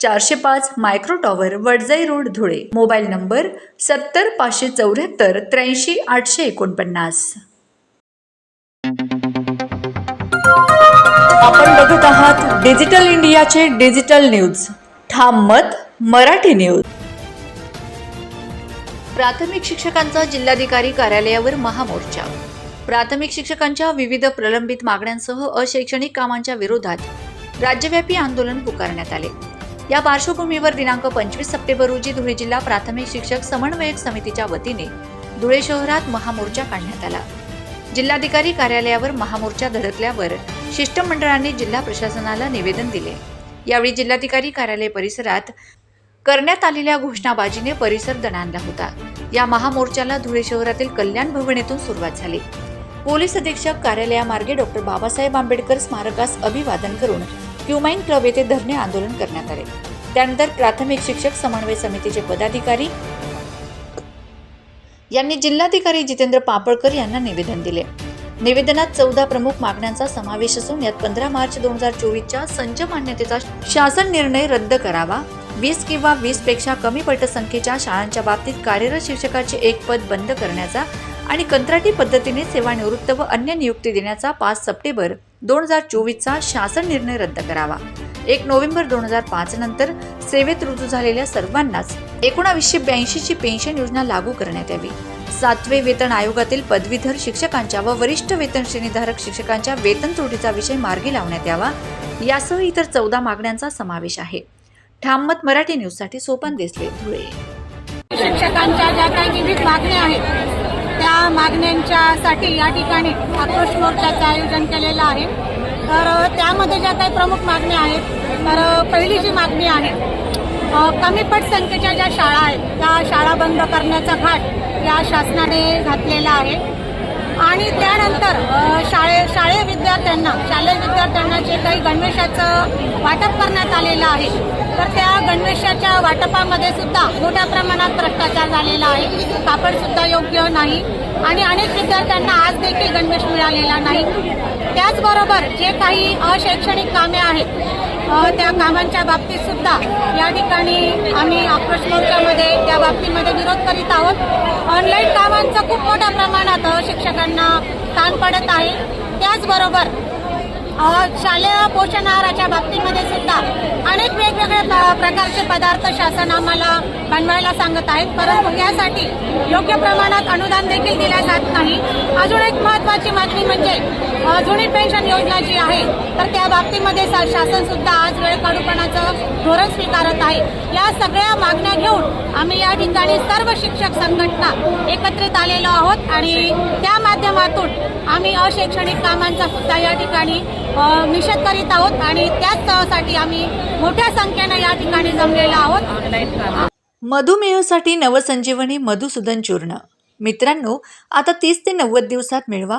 चारशे पाच micro tower Wadjai road Dhule. Mobile number सत्तर पाचशे चौऱ्याहत्तर त्र्याऐंशी आठशे एकोणपन्नास. आपण बघत आहात डिजिटल इंडियाचे डिजिटल न्यूज. ठाम मत मराठी न्यूज. प्राथमिक शिक्षकांचा जिल्हाधिकारी कार्यालयावर महामोर्चा. प्राथमिक शिक्षकांच्या विविध प्रलंबित मागण्यांसह अशैक्षणिक कामांच्या विरोधात राज्यव्यापी आंदोलन पुकारण्यात आले. या पार्श्वभूमीवर दिनांक पंचवीस सप्टेंबर रोजी धुळे जिल्हा प्राथमिक शिक्षक समन्वयक समितीच्या वतीने धुळे शहरात महामोर्चा काढण्यात आला. जिल्हाधिकारी कार्यालयावर महामोर्चा धडकल्यावर शिष्टमंडळाने जिल्हा प्रशासनाला निवेदन दिले. यावेळी जिल्हाधिकारी कार्यालय परिसरात करण्यात आलेल्या घोषणाबाजीने परिसर दणाणला होता. या महामोर्चाला धुळे शहरातील कल्याण भवन येथून सुरुवात झाली. पोलीस अधीक्षक कार्यालयामार्गे डॉक्टर बाबासाहेब आंबेडकर स्मारकास अभिवादन करून क्युमाइन क्लब येथे धरणे आंदोलन करण्यात आले. त्यानंतर प्राथमिक शिक्षक समन्वय समितीचे पदाधिकारी यांनी जिल्हाधिकारी जितेंद्र पापळकर यांना निवेदन दिले. निवेदनात चौदा प्रमुख मागण्यांचा समावेश असून यात पंधरा मार्च दोन हजार चोवीसच्या संच मान्यतेचा शासन निर्णय रद्द करावा वीस किंवा वीसपेक्षा कमी पटसंख्येच्या शाळांच्या बाबतीत कार्यरत शिक्षकाचे एक पद बंद करण्याचा आणि कंत्राटी पद्धतीने सेवानिवृत्त व अन्य नियुक्ती देण्याचा पाच सप्टेंबर दोन हजार चोवीसचा शासन निर्णय रद्द करावा. एक नोव्हेंबर दोन हजार पाच नंतर सेवेत रुजू झालेल्या सर्वांनाच एकोणावीसशे ब्याऐंशीची पेन्शन योजना लागू करण्यात यावी. सातवे वेतन आयोगातील पदवीधर शिक्षकांच्या व वरिष्ठ वेतन श्रेणीधारक शिक्षकांच्या वेतन त्रुटीचा विषय मार्गी लावण्यात यावा. यासह इतर चौदा मागण्यांचा समावेश आहे. ठाममत मराठी न्यूजसाठी सोपन देसले धुळे. शिक्षकांच्या ज्या काही विविध मागण्या आहेत या मागण्यांच्यासाठी या ठिकाणी आक्रोश मोर्चाचं आयोजन केलेलं आहे. तर त्यामध्ये ज्या काही प्रमुख मागण्या आहेत तर पहिली जी मागणी आहे कमी पट संख्येच्या ज्या शाळा आहेत त्या शाळा बंद करण्याचा घाट या शासनाने घातलेला आहे. आणि त्यानंतर शाळे शाळेय विद्यार्थ्यांना शालेय विद्यार्थ्यांना जे काही गणवेशाचं वाटप करण्यात आलेलं आहे. तर त्या गणवेशाच्या वाटपामध्ये सुद्धा मोठ्या प्रमाणात भ्रष्टाचार झालेला आहे. कापड सुद्धा योग्य नाही आणि अनेक विद्यार्थ्यांना आज देखील गणवेश मिळालेला नाही. त्याचबरोबर जे काही अशैक्षणिक कामे आहेत त्या कामांच्या बाबतीत सुद्धा या ठिकाणी आम्ही आक्रोश मोर्चामध्ये त्या बाबतीमध्ये विरोध करीत आहोत. ऑनलाईन कामांचा खूप मोठ्या प्रमाणात शिक्षकांना ताण पडत आहे. त्याचबरोबर शालेय पोषण आहाराच्या बाबतीमध्ये सुद्धा अनेक वेगवेगळे प्रकारचे पदार्थ शासन आम्हाला बनवायला सांगत आहेत. परंतु यासाठी योग्य प्रमाणात अनुदान देखील दिल्या जात नाही. अजून एक महत्वाची मागणी म्हणजे जुनी पेन्शन योजना जी आहे तर त्या बाबतीमध्ये शासन सुद्धा आज वेळ काढूपणाचं धोरण स्वीकारत आहे. या सगळ्या मागण्या घेऊन आम्ही या ठिकाणी सर्व शिक्षक संघटना एकत्रित आलेलो आहोत आणि त्या माध्यमातून आम्ही अशैक्षणिक कामांचा सुद्धा या ठिकाणी निषेध करीत आहोत आणि त्याचसाठी आम्ही मोठ्या संख्येनं या ठिकाणी जमलेलो आहोत. मधुमेहसाठी नवसंजीवनी मधुसूदन चूर्ण. मित्रांनो आता तीस ते नव्वद दिवसात मिळवा.